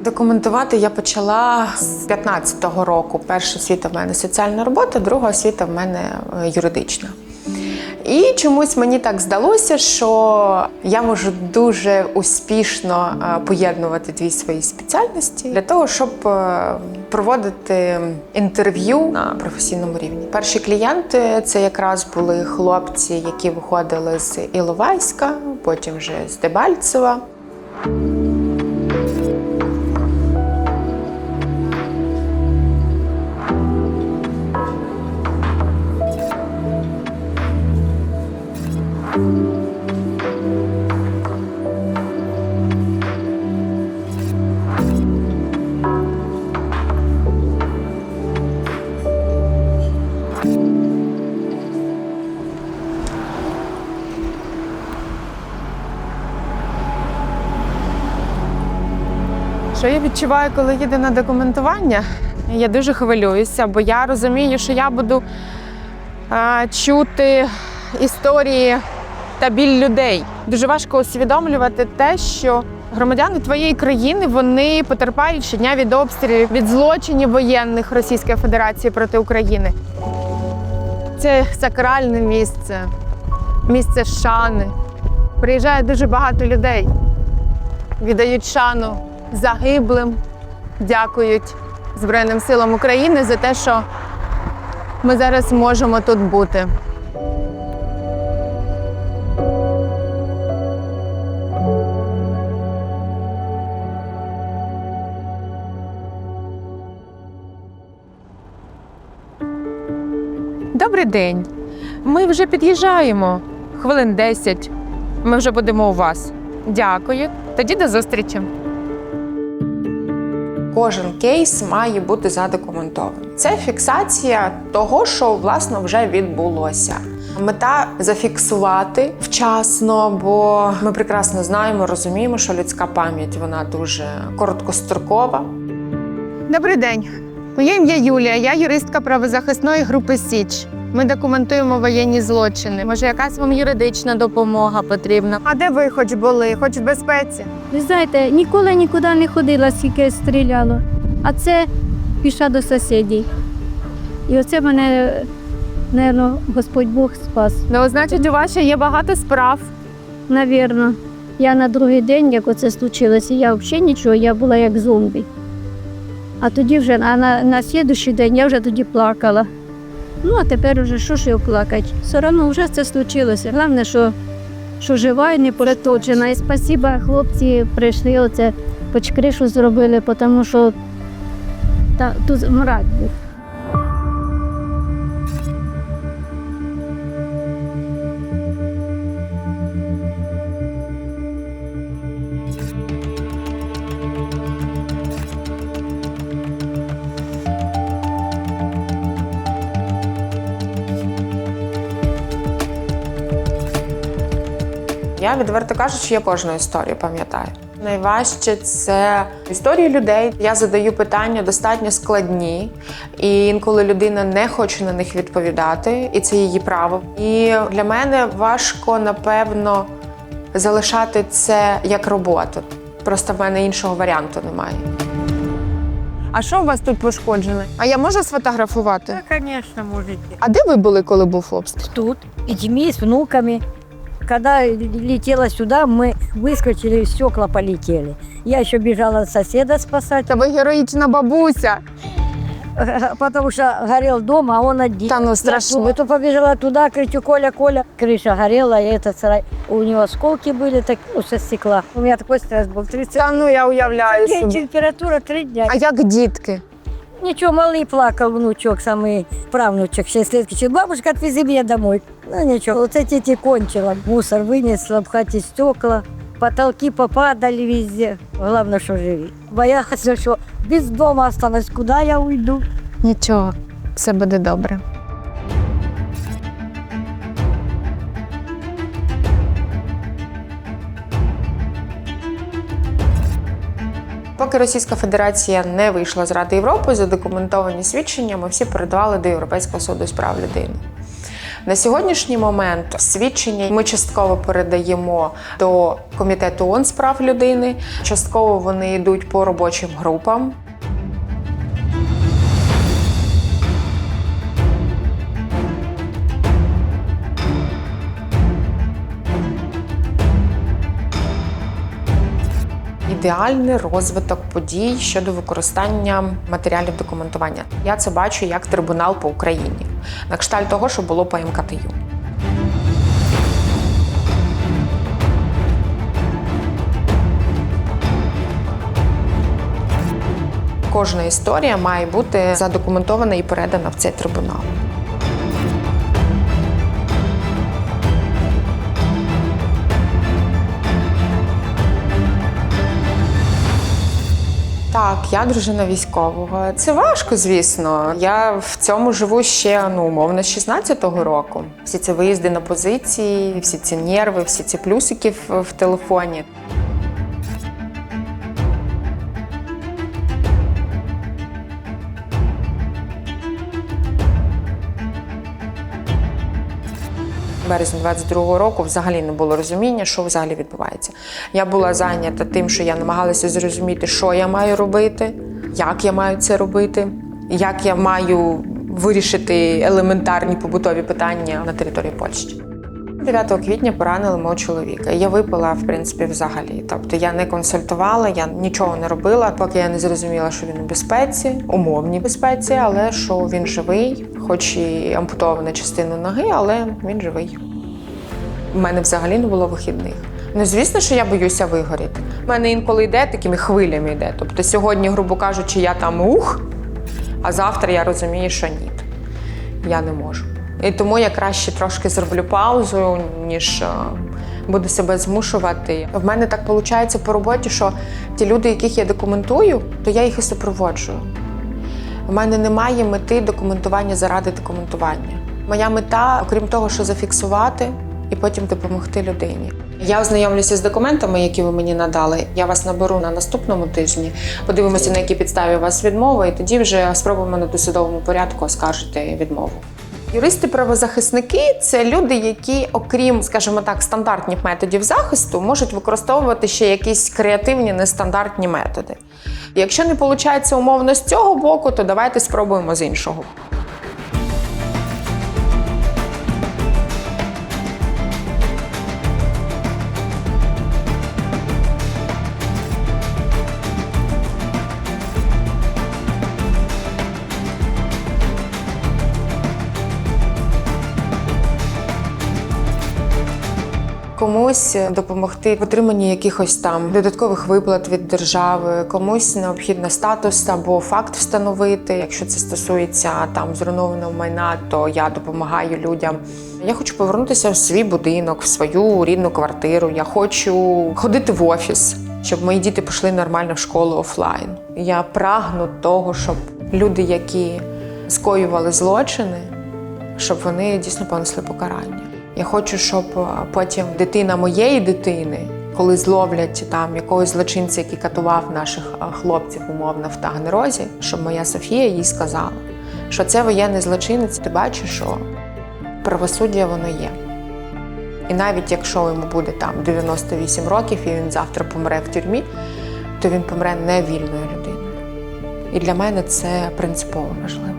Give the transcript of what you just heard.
Документувати я почала з 15-го року. Перша освіта в мене соціальна робота, друга освіта в мене е, юридична. І чомусь мені так здалося, що я можу дуже успішно е, поєднувати дві свої спеціальності для того, щоб е, проводити інтерв'ю на професійному рівні. Перші клієнти це якраз були хлопці, які виходили з Іловайська, потім вже з Дебальцева. Відчуваю, коли їду на документування? Я дуже хвилююся, бо я розумію, що я буду а, чути історії та біль людей. Дуже важко усвідомлювати те, що громадяни твоєї країни вони потерпають щодня від обстрілів, від злочинів воєнних Російської Федерації проти України. Це сакральне місце, місце шани. Приїжджає дуже багато людей віддають шану загиблим, дякують Збройним силам України за те, що ми зараз можемо тут бути. Добрий день. Ми вже під'їжджаємо. Хвилин 10. Ми вже будемо у вас. Дякую. Тоді до зустрічі. Кожен кейс має бути задокументований. Це фіксація того, що власне вже відбулося. Мета зафіксувати вчасно, бо ми прекрасно знаємо, розуміємо, що людська пам'ять вона дуже короткострокова. Добрий день. Моє ім'я Юлія, я юристка правозахисної групи Січ. Ми документуємо воєнні злочини. Може, якась вам юридична допомога потрібна? А де ви хоч були? Хоч в безпеці? Ви знаєте, ніколи нікуди не ходила, скільки стріляло. А це пішла до сусідів. І оце мене, напевно, Господь Бог спас. Ну, значить, у вас ще є багато справ. Навірно. Я на другий день, як оце случилося, я взагалі нічого, я була як зомбі. А тоді вже, а на, на слідуючий день я вже тоді плакала. Ну, а тепер вже що ж його плакати? Все одно вже це случилося. Головне, що, що жива і не пошкоджена. І спасіба, хлопці прийшли, оце хоч кришу зробили, тому що та, тут мрак був. Я відверто кажучи, я кожну історію пам'ятаю. Найважче це історії людей. Я задаю питання достатньо складні, і інколи людина не хоче на них відповідати, і це її право. І для мене важко, напевно, залишати це як роботу. Просто в мене іншого варіанту немає. А що у вас тут пошкоджене? А я можу сфотографувати? Да, конечно, можете. А де ви були, коли був обстріл? Тут детьми, с внуками. Когда летела сюда, мы выскочили, стекла полетели. Я еще бежала соседа спасать, Та ви героїчна бабуся. потому что горел дом, а он один. Та ну, страшно. Я то побежала туда, кричу, Коля, Коля. Крыша горела, и этот сарай. У него осколки были так, ну, со стекла. У меня такой стресс был. 30 Та ну я уявляю дней, собі. температура 3 дня. А як дітки? Ничего, малый плакал, внучок, самый правнучек, 6 лет. Кричит, бабушка, отвези меня домой. Ну ничего, вот эти эти кончила. Мусор вынесла, в хате стекла, потолки попадали везде. Главное, что живи. Боялась, что без дома останусь. Куда я уйду? Нічого, все буде добре. Поки Російська Федерація не вийшла з Ради Європи, задокументовані свідчення ми всі передавали до Європейського суду з прав людини. На сьогоднішній момент свідчення ми частково передаємо до комітету ООН з прав людини, частково вони йдуть по робочим групам. Ідеальний розвиток подій щодо використання матеріалів документування. Я це бачу як трибунал по Україні, на кшталт того, що було по МКТЮ. Кожна історія має бути задокументована і передана в цей трибунал. Так, я дружина військового. Це важко, звісно. Я в цьому живу ще ну умовно з 16-го року. Всі ці виїзди на позиції, всі ці нерви, всі ці плюсики в, телефоні. Березні 22-го року взагалі не було розуміння, що взагалі відбувається. Я була зайнята тим, що я намагалася зрозуміти, що я маю робити, як я маю це робити, як я маю вирішити елементарні побутові питання на території Польщі. 9 квітня поранили мого чоловіка. Я випила, в принципі, взагалі. Тобто я не консультувала, я нічого не робила, поки я не зрозуміла, що він у безпеці, умовній безпеці, але що він живий, хоч і ампутована частина ноги, але він живий. У мене взагалі не було вихідних. Ну, звісно, що я боюся вигоріти. У мене інколи йде такими хвилями йде. Тобто сьогодні, грубо кажучи, я там ух, а завтра я розумію, що ні. Я не можу. І тому я краще трошки зроблю паузу, ніж е, буду себе змушувати. В мене так виходить по роботі, що ті люди, яких я документую, то я їх і супроводжую. У мене немає мети документування заради документування. Моя мета, окрім того, що зафіксувати і потім допомогти людині. Я ознайомлюся з документами, які ви мені надали. Я вас наберу на наступному тижні. Подивимося, на якій підставі у вас відмова, і тоді вже спробуємо на досудовому порядку оскаржити відмову. Юристи-правозахисники це люди, які, окрім, скажімо так, стандартних методів захисту, можуть використовувати ще якісь креативні нестандартні методи. Якщо не виходить умовно з цього боку, то давайте спробуємо з іншого. Комусь допомогти в отриманні якихось там додаткових виплат від держави, комусь необхідно статус або факт встановити. Якщо це стосується там зруйнованого майна, то я допомагаю людям. Я хочу повернутися в свій будинок, в свою рідну квартиру. Я хочу ходити в офіс, щоб мої діти пішли нормально в школу офлайн. Я прагну того, щоб люди, які скоювали злочини, щоб вони дійсно понесли покарання. Я хочу, щоб е, потім дитина моєї дитини, коли зловлять там якогось злочинця, який катував наших е, хлопців умовно в Таганрозі, щоб моя Софія їй сказала, що це воєнний злочинець, ти бачиш, що правосуддя воно є. І навіть якщо йому буде там 98 років і він завтра помре в тюрмі, то він помре невільною людиною. І для мене це принципово важливо.